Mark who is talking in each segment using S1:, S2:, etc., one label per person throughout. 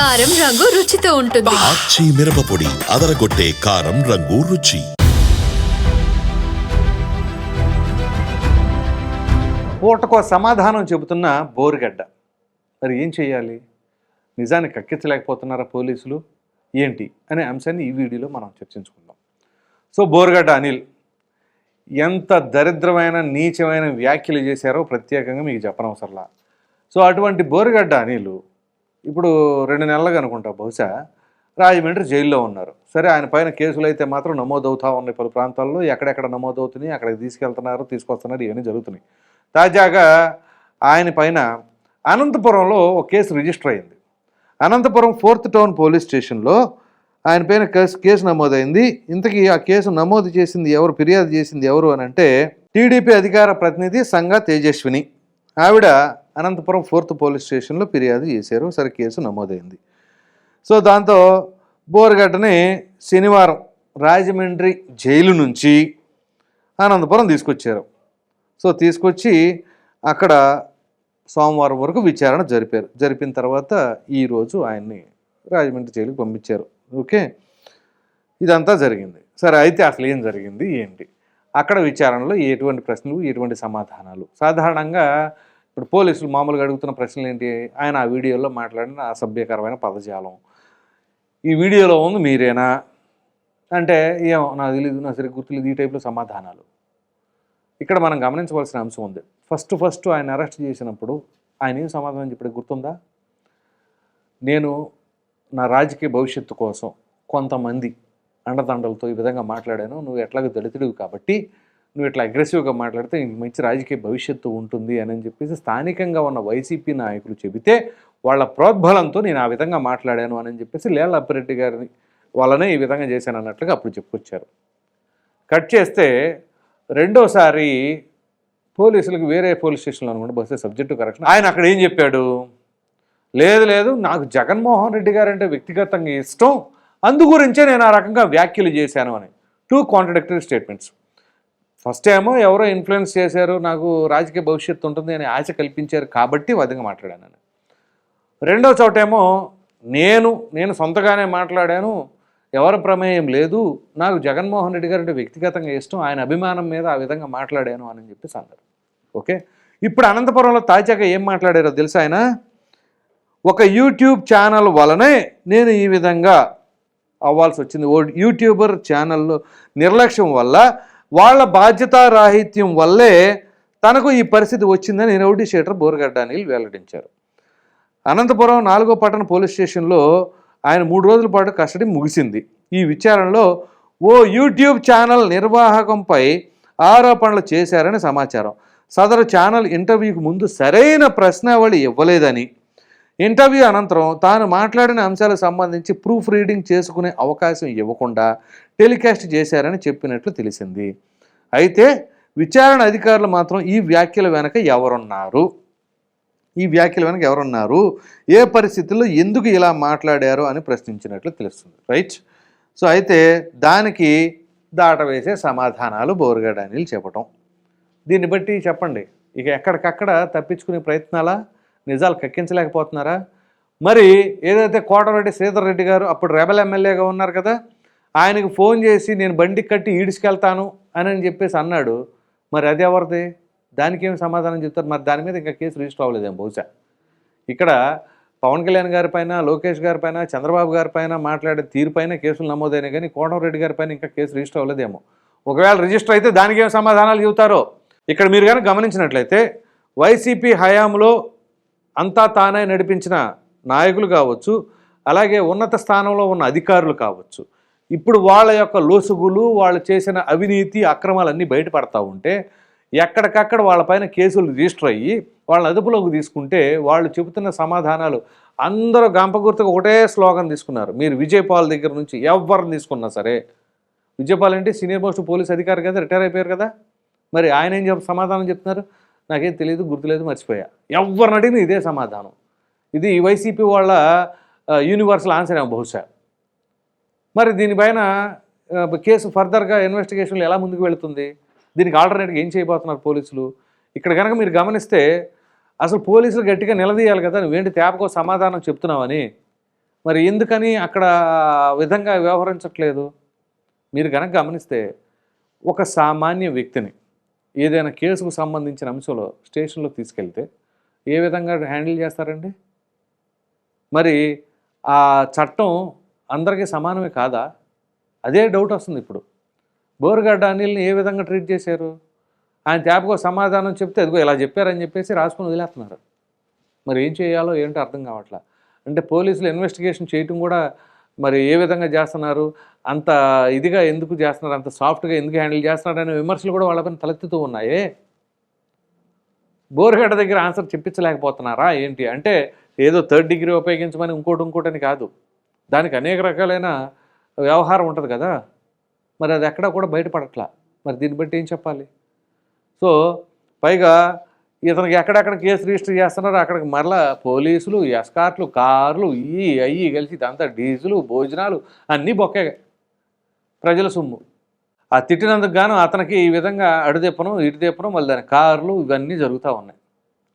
S1: కారం రంగు రుచితో ఉంటుంది.
S2: ఆచి మిరపపొడి అదరగొట్టే కారం రంగు రుచి.
S3: పూటకో సమాధానం చెబుతున్న బోరుగడ్డ. మరి ఏం చేయాలి నిజాన్ని కక్కించలేకపోతున్నారా పోలీసులు? ఏంటి? అనే అంశాన్ని ఈ వీడియోలో మనం చర్చించుకుందాం. సో బోరుగడ్డ అనిల్ ఎంత దరిద్రమైన నీచమైన వ్యాఖ్యలు చేశారో ప్రత్యేకంగా మీకు చెప్పనవసరంలా. సో అటువంటి బోరుగడ్డ అనిల్ ఇప్పుడు రెండు నెలలుగా అనుకుంటా బహుశా రాజమండ్రి జైల్లో ఉన్నారు. సరే ఆయన పైన కేసులు అయితే మాత్రం నమోదవుతా ఉన్నాయి పలు ప్రాంతాల్లో. ఎక్కడెక్కడ నమోదవుతున్నాయి అక్కడికి తీసుకెళ్తున్నారు తీసుకొస్తున్నారు ఇవన్నీ జరుగుతున్నాయి. తాజాగా ఆయన పైన అనంతపురంలో ఒక కేసు రిజిస్టర్ అయింది. అనంతపురం ఫోర్త్ టౌన్ పోలీస్ స్టేషన్లో ఆయన పైన కేసు కేసు నమోదైంది. ఇంతకీ ఆ కేసు నమోదు చేసింది ఎవరు ఫిర్యాదు చేసింది ఎవరు అని అంటే టీడీపీ అధికార ప్రతినిధి సంఘ తేజస్విని. ఆవిడ అనంతపురం ఫోర్త్ పోలీస్ స్టేషన్లో ఫిర్యాదు చేశారు. సరే కేసు నమోదైంది. సో దాంతో బోరగడ్డని శనివారం రాజమండ్రి జైలు నుంచి అనంతపురం తీసుకొచ్చారు. సో తీసుకొచ్చి అక్కడ సోమవారం వరకు విచారణ జరిపారు. జరిపిన తర్వాత ఈరోజు ఆయన్ని రాజమండ్రి జైలుకి పంపించారు. ఓకే? ఇదంతా జరిగింది. సరే అయితే అసలు ఏం జరిగింది? ఏంటి? అక్కడ విచారణలో ఎటువంటి ప్రశ్నలు ఎటువంటి సమాధానాలు? సాధారణంగా ఇప్పుడు పోలీసులు మామూలుగా అడుగుతున్న ప్రశ్నలు ఏంటి? ఆయన ఆ వీడియోలో మాట్లాడిన అసభ్యకరమైన పదజాలం. ఈ వీడియోలో ఉంది మీరేనా? అంటే ఏమో నాకు తెలియదు నా సరే గుర్తులేదు ఈ టైప్లో సమాధానాలు. ఇక్కడ మనం గమనించవలసిన అంశం ఉంది. ఫస్ట్ ఫస్ట్ ఆయన అరెస్ట్ చేసినప్పుడు ఆయన ఏం సమాధానం చెప్పాడు? గుర్తుందా? నేను నా రాజకీయ భవిష్యత్తు కోసం కొంతమంది అండదండలతో ఈ విధంగా మాట్లాడాను. నువ్వు ఎట్లాగో దళితుడివి కాబట్టి నువ్వు ఇట్లా అగ్రెసివ్గా మాట్లాడితే నీకు మంచి రాజకీయ భవిష్యత్తు ఉంటుంది అని చెప్పేసి స్థానికంగా ఉన్న వైసీపీ నాయకులు చెబితే వాళ్ళ ప్రోద్బలంతో నేను ఆ విధంగా మాట్లాడాను అని చెప్పేసి లేల అప్పిరెడ్డి గారిని వాళ్ళనే ఈ విధంగా చేశాను అన్నట్లుగా అప్పుడు చెప్పుకొచ్చారు. కట్ చేస్తే రెండోసారి పోలీసులకు వేరే పోలీస్ స్టేషన్లో అనుకుంటే బస్సు సబ్జెక్టు కరెక్షన్. ఆయన అక్కడ ఏం చెప్పాడు? లేదు లేదు నాకు జగన్మోహన్ రెడ్డి గారు అంటే వ్యక్తిగతంగా ఇష్టం. అందు గురించే నేను ఆ రకంగా వ్యాఖ్యలు చేశాను అని. టూ కాంట్రడిక్టరీ స్టేట్మెంట్స్ ఫస్ట్ ఏమో ఎవరో ఇన్ఫ్లుయెన్స్ చేశారు నాకు రాజకీయ భవిష్యత్తు ఉంటుంది అని ఆశ కల్పించారు కాబట్టి వదంగా మాట్లాడాను నేను. రెండో చోటేమో నేను నేను సొంతగానే మాట్లాడాను ఎవరి ప్రమేయం లేదు నాకు జగన్మోహన్ రెడ్డి గారు అంటే వ్యక్తిగతంగా ఇష్టం ఆయన అభిమానం మీద ఆ విధంగా మాట్లాడాను అని చెప్పేసి అన్నారు ఓకే? ఇప్పుడు అనంతపురంలో తాజాగా ఏం మాట్లాడారో తెలుసా ఆయన? ఒక యూట్యూబ్ ఛానల్ వలనే నేను ఈ విధంగా అవ్వాల్సి వచ్చింది. ఓ యూట్యూబర్ ఛానల్లో నిర్లక్ష్యం వల్ల వాళ్ళ బాధ్యతారాహిత్యం వల్లే తనకు ఈ పరిస్థితి వచ్చిందని రౌడీ షేటర్ బోరగడ్డ అనిల్ వెల్లడించారు. అనంతపురం నాలుగో పట్టణ పోలీస్ స్టేషన్లో ఆయన మూడు రోజుల పాటు కస్టడీ ముగిసింది. ఈ విచారణలో ఓ యూట్యూబ్ ఛానల్ నిర్వాహకంపై ఆరోపణలు చేశారని సమాచారం. సదరు ఛానల్ ఇంటర్వ్యూకి ముందు సరైన ప్రశ్నావళి ఇవ్వలేదని ఇంటర్వ్యూ అనంతరం తాను మాట్లాడిన అంశాలకు సంబంధించి ప్రూఫ్ రీడింగ్ చేసుకునే అవకాశం ఇవ్వకుండా టెలికాస్ట్ చేశారని చెప్పినట్లు తెలిసింది. అయితే విచారణ అధికారులు మాత్రం ఈ వ్యాఖ్యల వెనక ఎవరున్నారు? ఈ వ్యాఖ్యల వెనక ఎవరున్నారు? ఏ పరిస్థితుల్లో ఎందుకు ఇలా మాట్లాడారు అని ప్రశ్నించినట్లు తెలుస్తుంది. రైట్? సో అయితే దానికి దాటవేసే సమాధానాలు బోరుగడ్డ చెప్పటం. దీన్ని బట్టి చెప్పండి. ఇక ఎక్కడికక్కడ తప్పించుకునే ప్రయత్నాలా? నిజాలు కక్కించలేకపోతున్నారా? మరి ఏదైతే కోటరెడ్డి శ్రీధర్ రెడ్డి గారు అప్పుడు రెబల్ ఎమ్మెల్యేగా ఉన్నారు కదా ఆయనకు ఫోన్ చేసి నేను బండి కట్టి ఈడ్చుకెళ్తాను అని అని చెప్పేసి అన్నాడు. మరి అది ఎవరిది? దానికి ఏం సమాధానం చెప్తారు? మరి దాని మీద ఇంకా కేసు రిజిస్టర్ అవ్వలేదేమో బహుశా. ఇక్కడ పవన్ కళ్యాణ్ గారి పైన లోకేష్ గారి పైన చంద్రబాబు గారి పైన మాట్లాడే తీరుపైన కేసులు నమోదైనాయి కానీ కోటరెడ్డి గారి పైన ఇంకా కేసు రిజిస్టర్ అవ్వలేదేమో. ఒకవేళ రిజిస్టర్ అయితే దానికి ఏం సమాధానాలు చెబుతారో? ఇక్కడ మీరు కానీ గమనించినట్లయితే వైసీపీ హయాంలో అంతా తానే నడిపించిన నాయకులు కావచ్చు అలాగే ఉన్నత స్థానంలో ఉన్న అధికారులు కావచ్చు. ఇప్పుడు వాళ్ళ యొక్క లోసుగులు వాళ్ళు చేసిన అవినీతి అక్రమాలన్నీ బయటపడతా ఉంటే ఎక్కడికక్కడ వాళ్ళపైన కేసులు రిజిస్టర్ అయ్యి వాళ్ళని అదుపులోకి తీసుకుంటే వాళ్ళు చెబుతున్న సమాధానాలు అందరూ గంపగుర్తుగా ఒకటే స్లోగన్ తీసుకున్నారు. మీరు విజయపాల్ దగ్గర నుంచి ఎవరిని తీసుకున్నా సరే విజయపాల్ అంటే సీనియర్ మోస్ట్ పోలీస్ అధికారి కదా రిటైర్ అయిపోయారు కదా. మరి ఆయన ఏం చెప్ సమాధానం చెప్తున్నారు? నాకేం తెలియదు గుర్తులేదు మర్చిపోయా. ఎవరిని అడిగినా ఇదే సమాధానం. ఇది వైసీపీ వాళ్ళ యూనివర్సల్ ఆన్సర్ ఏమో బహుశా. మరి దీనిపైన కేసు ఫర్దర్గా ఇన్వెస్టిగేషన్లు ఎలా ముందుకు వెళుతుంది? దీనికి ఆల్టర్నేట్గా ఏం చేయబోతున్నారు పోలీసులు? ఇక్కడ కనుక మీరు గమనిస్తే అసలు పోలీసులు గట్టిగా నిలదీయాలి కదా నువ్వేంటి తేపకో సమాధానం చెప్తున్నావని. మరి ఎందుకని అక్కడ విధంగా వ్యవహరించట్లేదు? మీరు కనుక గమనిస్తే ఒక సామాన్య వ్యక్తిని ఏదైనా కేసుకు సంబంధించిన అంశంలో స్టేషన్లో తీసుకెళ్తే ఏ విధంగా హ్యాండిల్ చేస్తారండి? మరి ఆ చట్టం అందరికీ సమానమే కాదా? అదే డౌట్ వస్తుంది ఇప్పుడు. బోరుగడ్డ అనిల్ని ఏ విధంగా ట్రీట్ చేశారు? ఆయన తేపకో సమాధానం చెప్తే అదిగో ఇలా చెప్పారని చెప్పేసి రాసుకొని వదిలేస్తున్నారు. మరి ఏం చేయాలో ఏంటో అర్థం కావట్లా? అంటే పోలీసులు ఇన్వెస్టిగేషన్ చేయటం కూడా మరి ఏ విధంగా చేస్తున్నారు? అంత ఇదిగా ఎందుకు చేస్తున్నారు? అంత సాఫ్ట్గా ఎందుకు హ్యాండిల్ చేస్తున్నారు అనే విమర్శలు కూడా వాళ్ళపైన తలెత్తుతూ ఉన్నాయి. బోర్గడ్డ దగ్గర ఆన్సర్ చెప్పించలేకపోతున్నారా? ఏంటి? అంటే ఏదో థర్డ్ డిగ్రీ ఉపయోగించమని ఇంకోటి ఇంకోటని కాదు. దానికి అనేక రకాలైన వ్యవహారం ఉంటుంది కదా. మరి అది ఎక్కడా కూడా బయటపడట్లా. మరి దీన్ని బట్టి ఏం చెప్పాలి? సో పైగా ఇతనికి ఎక్కడెక్కడ కేసు రిజిస్టర్ చేస్తున్నారో అక్కడికి మరలా పోలీసులు ఎస్కార్ట్లు కార్లు ఇవి అయ్యి కలిసి ఇదంతా డీజిలు భోజనాలు అన్నీ బొక్కే ప్రజల సొమ్ము. ఆ తిట్టినందుకు గాను అతనికి ఈ విధంగా అడుదెప్పను ఇటుదెప్పను మళ్ళీ దాని కార్లు ఇవన్నీ జరుగుతూ ఉన్నాయి.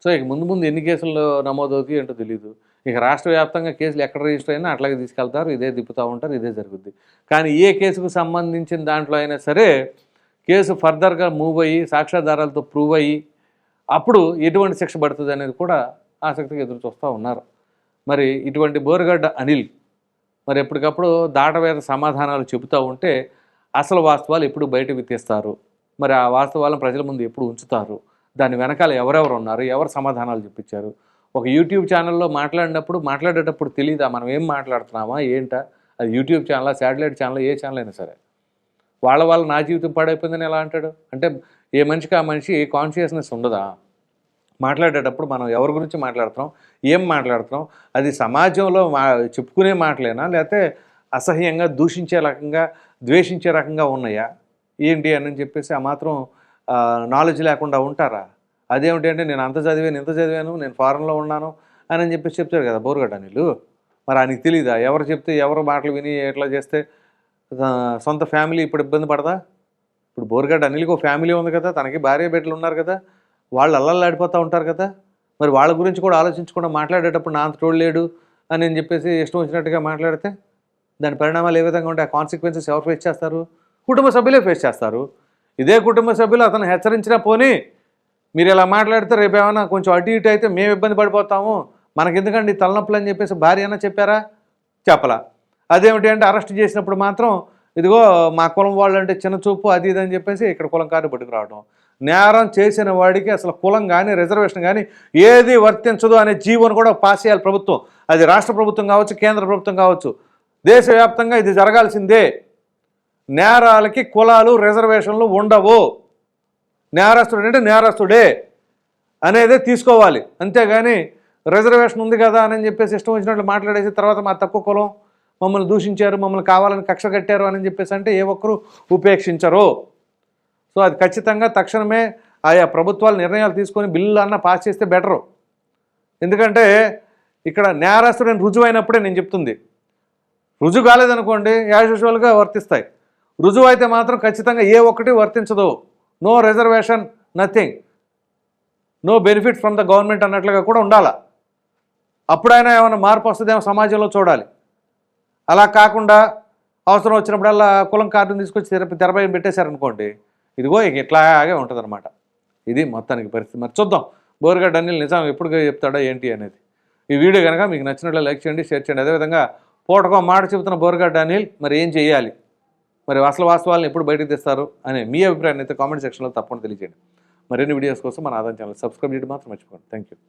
S3: సో ఇక ముందు ముందు ఎన్ని కేసులు నమోదవుతాయి ఏంటో తెలియదు ఇక రాష్ట్ర వ్యాప్తంగా కేసులు ఎక్కడ రిజిస్టర్ అయినా అట్లాగే తీసుకెళ్తారు ఇదే తిప్పుతూ ఉంటారు ఇదే జరుగుద్ది. కానీ ఏ కేసుకు సంబంధించిన దాంట్లో అయినా సరే కేసు ఫర్దర్గా మూవ్ అయ్యి సాక్ష్యాధారాలతో ప్రూవ్ అయ్యి అప్పుడు ఎటువంటి శిక్ష పడుతుంది అనేది కూడా ఆసక్తిగా ఎదురు చూస్తూ ఉన్నారు. మరి ఇటువంటి బోరుగడ్డ అనిల్ మరి ఎప్పటికప్పుడు దాటవేద సమాధానాలు చెబుతూ ఉంటే అసలు వాస్తవాలు ఎప్పుడు బయటకు తీస్తారు మరి ఆ వాస్తవాలను ప్రజల ముందు ఎప్పుడు ఉంచుతారు? దాని వెనకాల ఎవరెవరు ఉన్నారు? ఎవరు సమాధానాలు చెప్పించారు? ఒక యూట్యూబ్ ఛానల్లో మాట్లాడినప్పుడు మాట్లాడేటప్పుడు తెలియదా మనం ఏం మాట్లాడుతున్నామా? ఏంటా? అది యూట్యూబ్ ఛానల్ శాటిలైట్ ఛానల్ ఏ ఛానల్ అయినా సరే. వాళ్ళ వాళ్ళ నా జీవితం పాడైపోయిందని ఎలా అంటాడు? అంటే ఏ మనిషికి ఆ మనిషి కాన్షియస్నెస్ ఉండదా? మాట్లాడేటప్పుడు మనం ఎవరి గురించి మాట్లాడుతున్నాం? ఏం మాట్లాడుతున్నాం? అది సమాజంలో మా చెప్పుకునే మాటలేనా? లేకపోతే అసహ్యంగా దూషించే రకంగా ద్వేషించే రకంగా ఉన్నాయా? ఏంటి అని చెప్పేసి ఆ మాత్రం నాలెడ్జ్ లేకుండా ఉంటారా? అదేమిటి అంటే నేను అంత చదివాను ఇంత చదివాను నేను ఫారెన్లో ఉన్నాను అని అని చెప్పేసి చెప్తారు కదా బోరుగడ్డ నీళ్ళు మరి ఆయనకి తెలియదా ఎవరు చెప్తే ఎవరు మాటలు విని ఎట్లా చేస్తే సొంత ఫ్యామిలీ ఇప్పుడు ఇబ్బంది పడదా? ఇప్పుడు బోర్గడ్ అనిల్కి ఒక ఫ్యామిలీ ఉంది కదా తనకి భార్య బిడ్డలు ఉన్నారు కదా వాళ్ళు అల్లల్లాడిపోతూ ఉంటారు కదా. మరి వాళ్ళ గురించి కూడా ఆలోచించకుండా మాట్లాడేటప్పుడు నా అంత తోడు లేడు అని అని చెప్పేసి ఇష్టం వచ్చినట్టుగా మాట్లాడితే దాని పరిణామాలు ఏ విధంగా ఉంటాయి? ఆ కాన్సిక్వెన్సెస్ ఎవరు ఫేస్ చేస్తారు? కుటుంబ సభ్యులే ఫేస్ చేస్తారు. ఇదే కుటుంబ సభ్యులు అతను హెచ్చరించినా పోనీ మీరు ఇలా మాట్లాడితే రేపు ఏమైనా కొంచెం అటు ఇటు అయితే మేము ఇబ్బంది పడిపోతాము. మనకి ఎందుకండి ఈ తలనొప్పులు అని చెప్పేసి భార్య అయినా చెప్పారా? చెప్పలా. అదేమిటి అంటే అరెస్ట్ చేసినప్పుడు మాత్రం ఇదిగో మా కులం వాళ్ళు అంటే చిన్న చూపు అది ఇది అని చెప్పేసి ఇక్కడ కులం కానీ పట్టుకురావడం నేరం చేసిన వాడికి అసలు కులం కానీ రిజర్వేషన్ కానీ ఏది వర్తించదు అనే జీవోను కూడా పాస్ చేయాలి ప్రభుత్వం. అది రాష్ట్ర ప్రభుత్వం కావచ్చు కేంద్ర ప్రభుత్వం కావచ్చు. దేశవ్యాప్తంగా ఇది జరగాల్సిందే. నేరాలకి కులాలు రిజర్వేషన్లు ఉండవు. నేరస్తుడు అంటే నేరస్తుడే అనేది తీసుకోవాలి. అంతేగాని రిజర్వేషన్ ఉంది కదా అని చెప్పేసి ఇష్టం వచ్చినట్లు మాట్లాడేసి తర్వాత మా తక్కువ కులం మమ్మల్ని దూషించారు మమ్మల్ని కావాలని కక్ష కట్టారు అని చెప్పేసి అంటే ఏ ఒక్కరు ఉపేక్షించరు. సో అది ఖచ్చితంగా తక్షణమే ఆయా ప్రభుత్వాలు నిర్ణయాలు తీసుకొని బిల్లు అన్న పాస్ చేస్తే బెటరు ఎందుకంటే ఇక్కడ నేరస్తుడని రుజువైనప్పుడే నేను చెప్తుంది. రుజువు కాలేదనుకోండి యాజ్ యూజువల్గా వర్తిస్తాయి. రుజువు అయితే మాత్రం ఖచ్చితంగా ఏ ఒక్కటి వర్తించదు. No reservation nothing no benefit from the government అన్నట్లుగా కూడా ఉండాలి. అప్పుడైనా ఏమైనా మార్పు వస్తుందేమో సమాజంలో చూడాలి. అలా కాకుండా అవసరం వచ్చినప్పుడల్లా కులం కార్డును తీసుకొచ్చి తెర తెరపై పెట్టేశారనుకోండి ఇదిగో ఇక ఇట్లాగే ఉంటుందన్నమాట. ఇది మొత్తానికి పరిస్థితి. మరి చూద్దాం. బోరుగడ్డ అనిల్ నిజాం ఎప్పుడు చెప్తాడో ఏంటి అనేది. ఈ వీడియో కనుక మీకు నచ్చినట్లు లైక్ చేయండి షేర్ చేయండి. అదేవిధంగా పూటకో మాట చెబుతున్న బోరుగడ్డ అనిల్ మరి ఏం చేయాలి? మరి అసలు వాస్తవాలను ఎప్పుడు బయటకు తెస్తారు అనే మీ అభిప్రాయాన్ని అయితే కామెంట్ సెక్షన్లో తప్పకుండా తెలియజేయండి. మరిన్ని వీడియోస్ కోసం మన ఆదాయం ఛానల్ సబ్స్క్రైబ్ చేయడం మాత్రం మర్చిపోండి థ్యాంక్ యూ